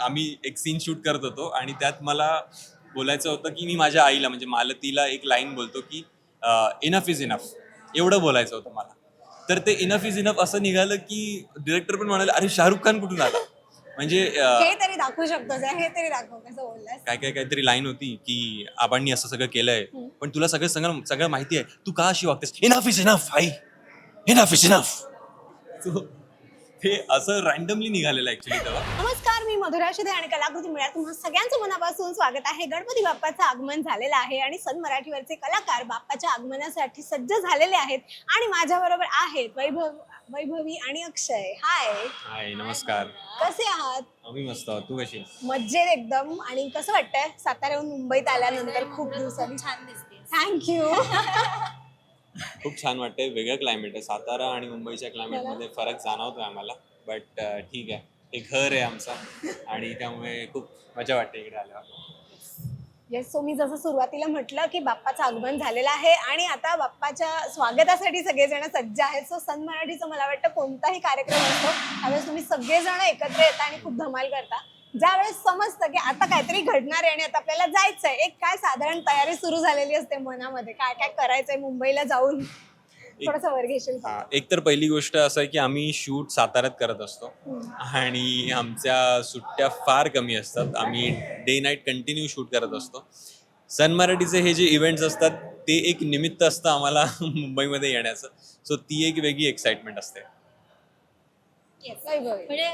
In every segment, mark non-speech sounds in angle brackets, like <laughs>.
आम्ही एक scene shoot करत होतो आणि त्यात मला बोलायचं होतं की मी माझ्या आईला म्हणजे मालतीला एक लाईन बोलतो की इनफ इज इनफ एवढं बोलायचं होतं मला. तर ते इनफ इज इनफ असं निघालं की डिरेक्टर पण म्हणाले अरे शाहरुख खान कुठून आला? म्हणजे अं, हे तरी दाखवू शकतोस हे तरी दाखव कसं बोललास काय काय काहीतरी लाईन होती की आबांनी असं सगळं केलंय. पण तुला सगळं सगळं सगळं माहिती आहे. तू का अशी वागतेस? इनफ इज इनफ आई. इनफ इज इनफ ते असं रॅन्डमली निघालेलं ऍक्च्युली तेव्हा. नमस्कार. मधुरा शिदे आणि कलाकृती मिळा तुम्हा सगळ्यांचं मनापासून स्वागत आहे. गणपती बाप्पाचं आगमन झालेलं आहे आणि सन मराठीवरचे कलाकार बाप्पाच्या आगमनासाठी सज्ज झालेले आहेत. आणि माझ्या बरोबर आहेत वैभव वैभवी आणि अक्षय. हाय हाय नमस्कार. कसे आहात? आम्ही मस्त आहोत. तू कशी आहेस? मज्जेत एकदम. आणि कसं वाटतंय? साताऱ्याहून मुंबईत आल्यानंतर खूप दिवसांनी. छान दिसते थँक्यू <laughs> खूप छान वाटतंय. वेगळं क्लायमेट आहे. सातारा आणि मुंबईच्या क्लायमेटमध्ये फरक जाणवतोय आम्हाला. बट ठीक आहे. हे घर आहे आमचं. आणि त्यामुळे खूप मजा वाटते इकडे आल्यावर. येस सो मी जसं सुरुवातीला म्हटलं की बाप्पाचं आगमन झालेलं आहे आणि आता बाप्पाच्या स्वागतासाठी सगळेजण सज्ज आहेत. सो सन मराठीचं मला वाटतं कोणताही कार्यक्रम असतो त्यावेळेस तुम्ही सगळेजण एकत्र येता आणि खूप धमाल करता. ज्यावेळेस समजतं की आता काहीतरी घडणार आहे आणि आता आपल्याला जायचंय. एक काय साधारण तयारी सुरू झालेली असते मनामध्ये? काय काय करायचंय मुंबईला जाऊन? थोडंसं? हा, एक तर पहिली गोष्ट असं आहे की आम्ही शूट साताऱ्यात करत असतो. आणि आमच्या सुट्ट्या फार कमी असतात. आम्ही डे नाईट कंटिन्यू शूट करत असतो. सन मराठीचे हे जे इव्हेंट्स असतात ते एक निमित्त असतं आम्हाला <laughs> मुंबईमध्ये येण्याचं. सो ती एक वेगळी एक्साइटमेंट असते. म्हणजे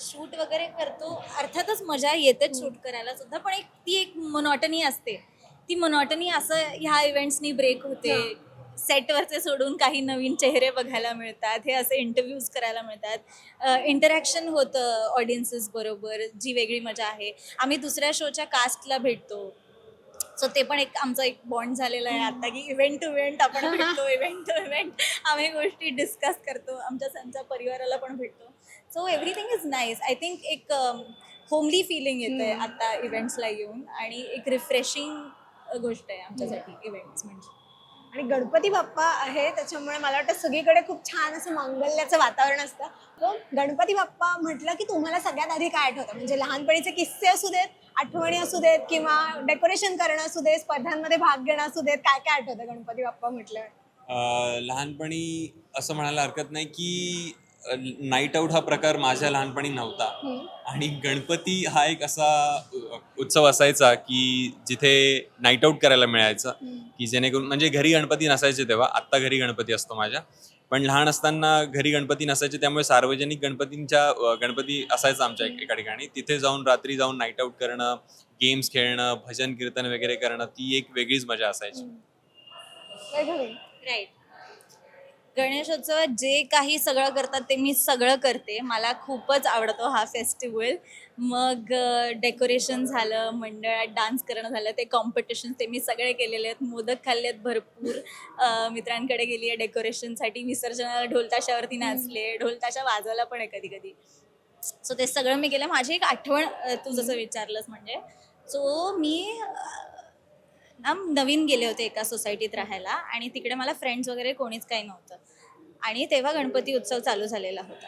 शूट वगैरे करतो अर्थातच मजा येतेच शूट करायला सुद्धा पण एक ती एक मोनॉटनी असते. ती मोनॉटनी असं ह्या इव्हेंट्सनी ब्रेक होते. सेटवरचे सोडून काही नवीन चेहरे बघायला मिळतात हे असे इंटरव्ह्यूज करायला मिळतात. इंटरॅक्शन होतं ऑडियन्सेस बरोबर जी वेगळी मजा आहे. आम्ही दुसऱ्या शोच्या कास्टला भेटतो. सो ते पण एक आमचा एक बॉन्ड झालेला आहे आता की इव्हेंट टू इव्हेंट आपण भेटतो इव्हेंट टू इव्हेंट आम्ही गोष्टी डिस्कस करतो आमच्या त्यांच्या परिवाराला पण भेटतो. So everything is nice I think एक होमली फिलिंग येते आता इव्हेंट्सला येऊन. आणि एक रिफ्रेशिंग गोष्ट आहे आमच्यासाठी इव्हेंट्स म्हणजे. आणि गणपती बाप्पा आहे त्याच्यामुळे मला वाटतं सगळीकडे खूप छान असं मांगल्याचं वातावरण असतं. तो गणपती बाप्पा म्हटलं की तुम्हाला सगळ्यात आधी काय आठवतं? म्हणजे लहानपणीचे किस्से असू देत आठवणी असू देत किंवा डेकोरेशन करणं असू देत स्पर्धांमध्ये भाग घेणं असू देत काय काय आठवतं गणपती बाप्पा म्हटलं लहानपणी असं म्हणायला हरकत नाही की नाईट आऊट हा प्रकार माझ्या लहानपणी नव्हता. आणि गणपती हा एक असा उत्सव असायचा की जिथे नाईट आऊट करायला मिळायचं. की जेणेकरून म्हणजे घरी गणपती नसायचे तेव्हा आत्ता घरी गणपती असतो माझ्या. पण लहान असताना घरी गणपती नसायचे त्यामुळे सार्वजनिक गणपतींच्या गणपती असायचा आमच्या एक- एका ठिकाणी. तिथे जाऊन रात्री जाऊन नाईट आऊट करणं गेम्स खेळणं भजन कीर्तन वगैरे करणं ती एक वेगळीच मजा असायची. राईट गणेशोत्सवात जे काही सगळं करतात ते मी सगळं करते. मला खूपच आवडतो हा फेस्टिवल. मग डेकोरेशन झालं मंडळात डान्स करणं झालं ते कॉम्पिटिशन ते मी सगळे केलेले आहेत. मोदक खाल्ले आहेत भरपूर. मित्रांकडे गेली आहे डेकोरेशनसाठी. विसर्जनाला ढोलताशावरती नाचले ढोलताशा वाजवला पण आहे कधी कधी सो ते सगळं मी केलं. माझी एक आठवण तू जसं विचारलंस म्हणजे सो मी नवीन गेले होते एका सोसायटीत राहायला आणि तिकडे मला फ्रेंड्स वगैरे कोणीच काही नव्हतं. आणि तेव्हा गणपती उत्सव चालू झालेला होता.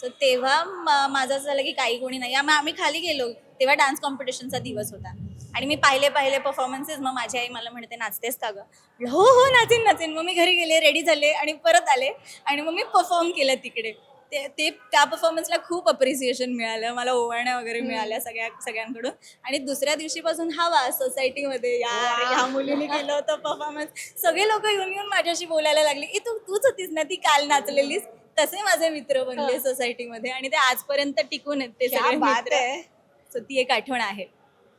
सो तेव्हा माझं असं झालं की काही कोणी नाही. आम्ही आम्ही खाली गेलो. तेव्हा डान्स कॉम्पिटिशनचा दिवस होता. आणि मी पाहिले पाहिले परफॉर्मन्सेस मग माझी आई मला म्हणते नाचतेस का गं? हो हो नाचेन नाचेन. मग मी घरी गेले रेडी झाले आणि परत आले. आणि मग मी परफॉर्म केलं तिकडे. ते ते त्या परफॉर्मन्सला खूप अप्रिसिएशन मिळालं. मला ओवाळण्या वगैरे मिळाल्या सगळ्या सगळ्यांकडून. आणि दुसऱ्या दिवशीपासून हवा सोसायटीमध्ये यार वा. ह्या मुलीने केलं होतं परफॉर्मन्स सगळे लोक येऊन येऊन माझ्याशी बोलायला लागले. ए तू तूच होतीस ना ती? काल नाचलेलीस? तसे माझे मित्र बनले हा. सोसायटीमध्ये आणि ते आजपर्यंत टिकून आहेत ते सगळे मित्र. आहे. सो ती एक आठवण आहे.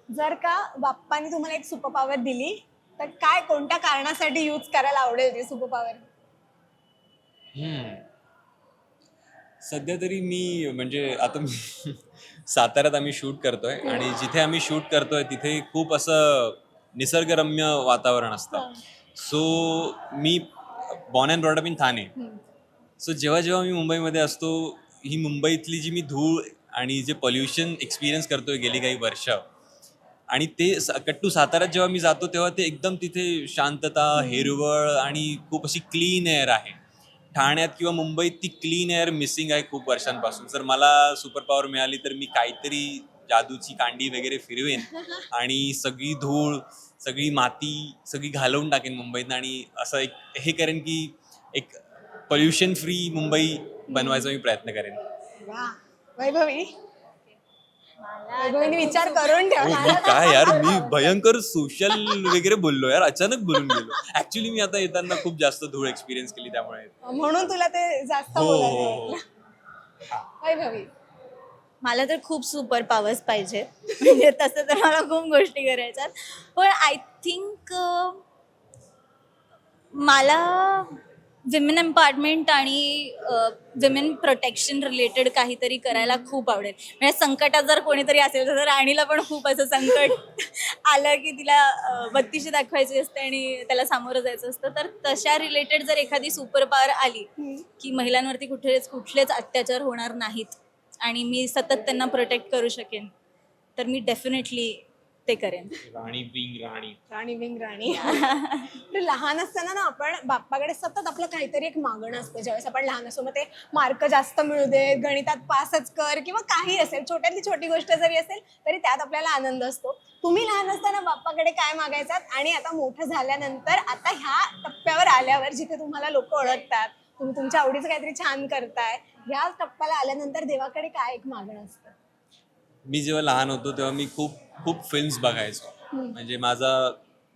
जर का बाप्पाने तुम्हाला एक सुपर पॉवर दिली तर काय कोणत्या कारणासाठी यूज करायला आवडेल ती सुपर पॉवर. सध्या तरी मी म्हणजे आता मी <laughs> साताऱ्यात आम्ही शूट करतोय आणि जिथे आम्ही शूट करतोय तिथे खूप असं निसर्गरम्य वातावरण असतं. So me born and brought up in Thane. So जेव्हा जेव्हा मी मुंबईमध्ये असतो ही मुंबईतली जी मी धूळ आणि जे पॉल्युशन एक्सपिरियन्स करतोय गेली काही वर्ष आणि ते कट्टू साताऱ्यात जेव्हा मी जातो तेव्हा ते एकदम तिथे शांतता हिरवळ आणि खूप अशी क्लीन एअर आहे. ठाण्यात किंवा मुंबईत ती क्लीन एअर मिसिंग आहे खूप वर्षांपासून. जर मला सुपर पॉवर मिळाली तर मी काहीतरी जादूची कांडी वगैरे फिरवेन. आणि सगळी धूळ सगळी माती सगळी घालवून टाकेन मुंबईत आणि असं एक हे करेन की एक पोल्युशन फ्री मुंबई बनवायचा मी प्रयत्न करेन. वैभवी? विचार करून हो, ठेवला काय यार मी भयंकर सोशल वगैरे बोललो यार अचानक बोलून गेलो. ऍक्च्युली मी आता येताना खूप जास्त धूळ एक्सपिरियन्स केली त्यामुळे. म्हणून तुला ते जास्त हो हो बोलायचं हो. मला तर खूप सुपर पॉवर्स पाहिजे. म्हणजे तसं तर मला खूप गोष्टी करायच्यात पण आय थिंक मला विमेन एम्पॉवरमेंट आणि विमेन प्रोटेक्शन रिलेटेड काहीतरी करायला खूप आवडेल. म्हणजे संकटात जर कोणीतरी असेल तर राणीला पण खूप असं संकट <laughs> आलं की तिला बत्तीशी दाखवायची असते आणि त्याला सामोरं जायचं असतं. तर तशा रिलेटेड जर एखादी सुपर पॉवर आली की महिलांवरती कुठेच कुठलेच अत्याचार होणार नाहीत आणि मी सतत त्यांना प्रोटेक्ट करू शकेन तर मी डेफिनेटली ते करेन. राणी बिंग राणी. राणी बिंग राणी. तर लहान असताना ना आपण बाप्पाकडे सतत आपलं काहीतरी एक मागणं असतं. ज्यावेळेस आपण लहान असतो मग ते मार्क जास्त मिळू दे गणितात पासच कर किंवा काही असेल छोट्यातली छोटी गोष्ट जरी असेल तरी त्यात आपल्याला आनंद असतो. तुम्ही लहान असताना बाप्पाकडे काय मागायचात? आणि आता मोठं झाल्यानंतर आता ह्या टप्प्यावर आल्यावर जिथे तुम्हाला लोक ओळखतात तुम्ही तुमच्या आवडीचं काहीतरी छान करताय ह्या टप्प्याला आल्यानंतर देवाकडे काय एक मागणं असतं? मी जेव्हा लहान होतो तेव्हा मी खूप खूप फिल्म्स बघायचो. म्हणजे माझा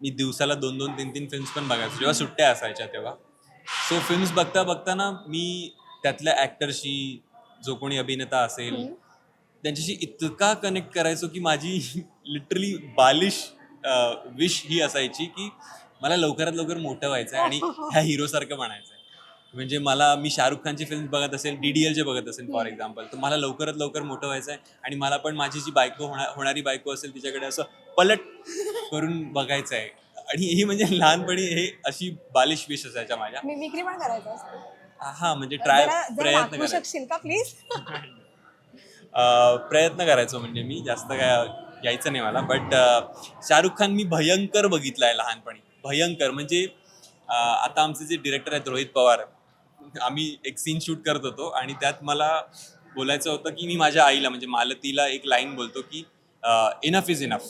मी दिवसाला दोन दोन तीन तीन फिल्म्स पण बघायचो. जेव्हा सुट्ट्या असायच्या तेव्हा. सो फिल्म्स बघता बघताना मी त्यातल्या ॲक्टरशी जो कोणी अभिनेता असेल त्यांच्याशी इतका कनेक्ट करायचो की माझी <laughs> लिटरली बालिश विश ही असायची की मला लवकरात लवकर मोठं व्हायचं आहे आणि <laughs> ह्या हिरोसारखं बनायचं आहे म्हणजे मला मी शाहरुख खानची फिल्म बघत असेल डी डी एलचे बघत असेल फॉर एक्झाम्पल तर मला लवकरात लवकर मोठं व्हायचं आहे आणि मला पण माझी जी बायको होणार होणारी बायको असेल तिच्याकडे असं पलट करून बघायचं आहे आणि ही म्हणजे लहानपणी हे अशी बालिश विश असायच्या माझ्या. पण करायचं हा म्हणजे ट्राय प्रयत्न करायचा. का प्लीज <laughs> प्रयत्न करायचो म्हणजे मी जास्त काय यायचं नाही मला. बट शाहरुख खान मी भयंकर बघितला आहे लहानपणी. भयंकर. म्हणजे आता आमचे जे डिरेक्टर आहेत रोहित पवार आम्ही एक सीन शूट करत होतो आणि त्यात मला बोलायचं होतं की मी माझ्या आईला म्हणजे मालतीला एक लाईन बोलतो की इनफ इज इनफ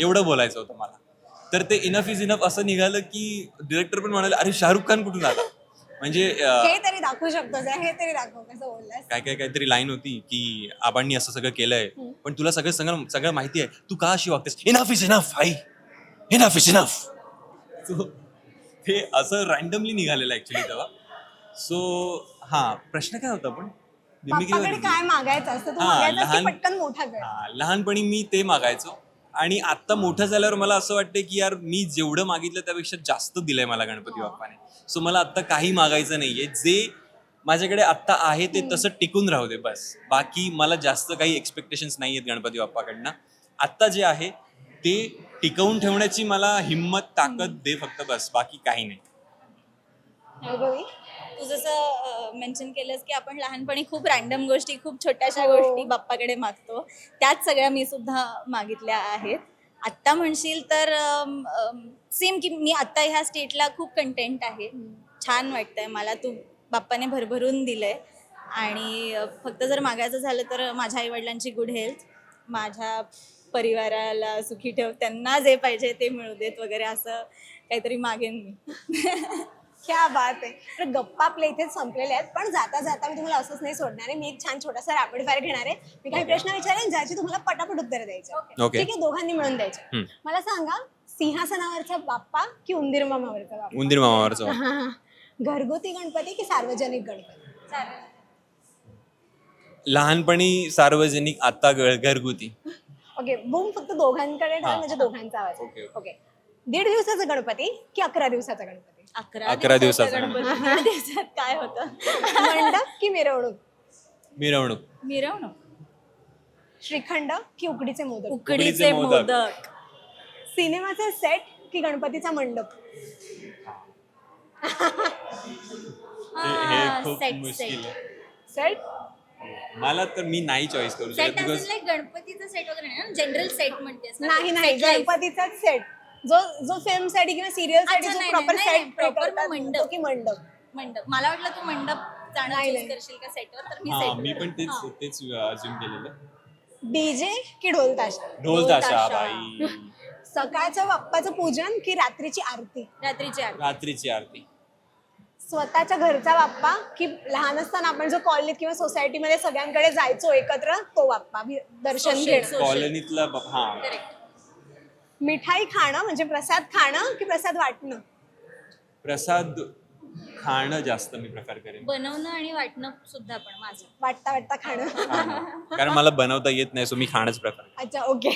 एवढं बोलायचं होतं मला. तर ते इनफ इज इनफ असं निघालं की डिरेक्टर पण म्हणाले अरे शाहरुख खान कुठून आला? म्हणजे हे तरी दाखवू शकतो हे तरी दाखव कसं बोललास. काय काय काहीतरी लाईन होती की आबांनी असं सगळं केलंय पण तुला सगळं सगळं सगळं माहिती आहे. तू का अशी वागतेस? इनफ इज इनफ आई. इनफ इज इनफ ते असं रॅन्डमली निघालेलं ऍक्च्युली तेव्हा. सो हा प्रश्न काय होता पण. काय मागायचं असतं? तू हा, मागायचं की लहान- पटकन मोठा कर. हा, लहानपणी मी ते मागायचो. आणि आता मोठं झाल्यावर मला असं वाटतं की यार मी जेवढं मागितलं त्यापेक्षा जास्त दिलंय मला गणपती बाप्पाने. सो मला आता काही मागायचं नाहीये. जे माझ्याकडे आत्ता आहे ते तसं टिकून राहू दे बस. बाकी मला जास्त काही एक्सपेक्टेशन्स नाही आहेत गणपती बाप्पाकडनं. आत्ता जे आहे ते टिकवून ठेवण्याची मला हिंमत ताकद दे फक्त बस. बाकी काही नाही. वैभवी? तू जसं मेन्शन केलंस की आपण लहानपणी खूप रॅन्डम गोष्टी खूप छोट्याशा हो. गोष्टी बाप्पाकडे मागतो. त्याच सगळ्या मी सुद्धा मागितल्या आहेत. आत्ता म्हणशील तर सेम की मी आत्ता ह्या स्टेटला खूप कंटेंट आहे. छान वाटतंय मला. तू बाप्पाने भरभरून दिलंय. आणि फक्त जर मागायचं झालं तर माझ्या आईवडिलांची गुड हेल्थ माझ्या परिवाराला सुखी ठेव त्यांना जे पाहिजे ते मिळू देत वगैरे असं काहीतरी मागेन मी. <laughs> क्या बात आहे तर गप्पा आपल्या इथे संपलेले आहेत. पण जाता जाता मी तुम्हाला असंच नाही सोडणार आहे. मी एक छान छोटासा रॅपिड फायर घेणार आहे. मी काही प्रश्न विचारेन ज्याची तुम्हाला पटापट उत्तर द्यायचे. ठीक आहे? दोघांनी मिळून द्यायचे. मला सांगा सिंहासनावरचा बाप्पा की उंदीर मामावरचा बाप्पा? उंदीर मामावरचं हा. घरगुती गणपती की सार्वजनिक गणपती? लहानपणी सार्वजनिक आता घ- घरगुती. ओके बूम फक्त दोघांकडे ठेवा. म्हणजे दोघांचा आवाज. Okay, okay. ओके दीड दिवसाचा गणपती की अकरा दिवसाचा गणपती? अकरा अकरा दिवसाचा. गणपती. दीड दिवसात काय होतं? मंडप की मिरवणूक? मिरवणूक. मिरवणूक. श्रीखंड की उकडीचे मोदक? उकडीचे मोदक. मोदक. सिनेमाचा सेट की गणपतीचा मंडप? हे हे हा, खूप set, मुश्किल set. आहे सेट? मला तर मी नाही चॉईस करू सेट शकत बिकॉज लाईक गणपतीचा सेट वगैरे नाही ना? जनरल सेट म्हणतेस ना? नाही नाही Set life. गणपतीचाच सेट जो जो फिल्मसाठी किंवा सिरियलसाठी अच्छा, जो नाही, प्रॉपर नाही, नाही, सेट proper मंडप. की मंडप. मंडप. मला वाटलं तू मंडप जाणं नाही, choose नाही. करशील का सेटवर तर मी हा सेट मी पण तेच तेच अज्युम केलेलं. डीजे की ढोल ताशा ढोल ताशा ताशा. बाई. सकाळचं बाप्पाचं पूजन की रात्रीची आरती? रात्रीची आरती. रात्रीची आरती. स्वतःच्या घरचा बाप्पा की लहान असताना आपण जो कॉलनीत किंवा सोसायटीमध्ये सगळ्यांकडे जायचो एकत्र तो बाप्पा भी- दर्शन Social, घेणं. social. कॉलनीतला हा. करेक्ट मिठाई खाणं म्हणजे प्रसाद खाणं की प्रसाद वाटणं? प्रसाद खाणं जास्त मी प्रेफर करेन. बनवणं आणि वाटणं सुद्धा पण माझं. वाटता वाटता खाणं. खाणं. कारण मला बनवता येत नाही सो मी खाणंच प्रेफर अच्छा okay.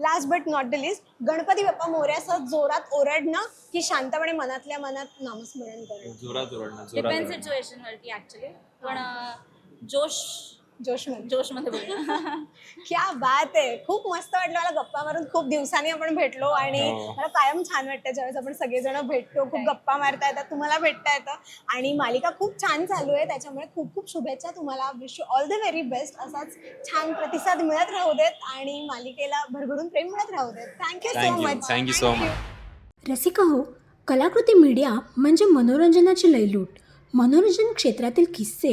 Last but not the least Ganpati Bappa मोर्यासह जोरात ओरडणं की शांतपणे मनातल्या मनात नामस्मरण करणं. जोरात ओरडणं जोरात डिपेंड. सिच्युएशन वरती ऍक्च्युली पण अं, जोश जोशमध्ये. जोशमध्ये <laughs> क्या बात आहे. खूप मस्त वाटलं मला गप्पा मारून. खूप दिवसांनी आपण भेटलो आणि हो. मला कायम छान वाटतं ज्यावेळेस आपण सगळेजण भेटतो. खूप गप्पा मारता येतात. तुम्हाला भेटता येतं. आणि मालिका खूप छान चालू आहे. त्याच्यामुळे खूप खूप शुभेच्छा तुम्हाला. Wish you all the very best असाच छान प्रतिसाद मिळत राहू देत आणि मालिकेला भरभरून प्रेम मिळत राहू देत. Thank you so much thank you so much Rasika हो कलाकृती मीडिया म्हणजे मनोरंजनाची लयलूट. मनोरंजन क्षेत्रातील किस्से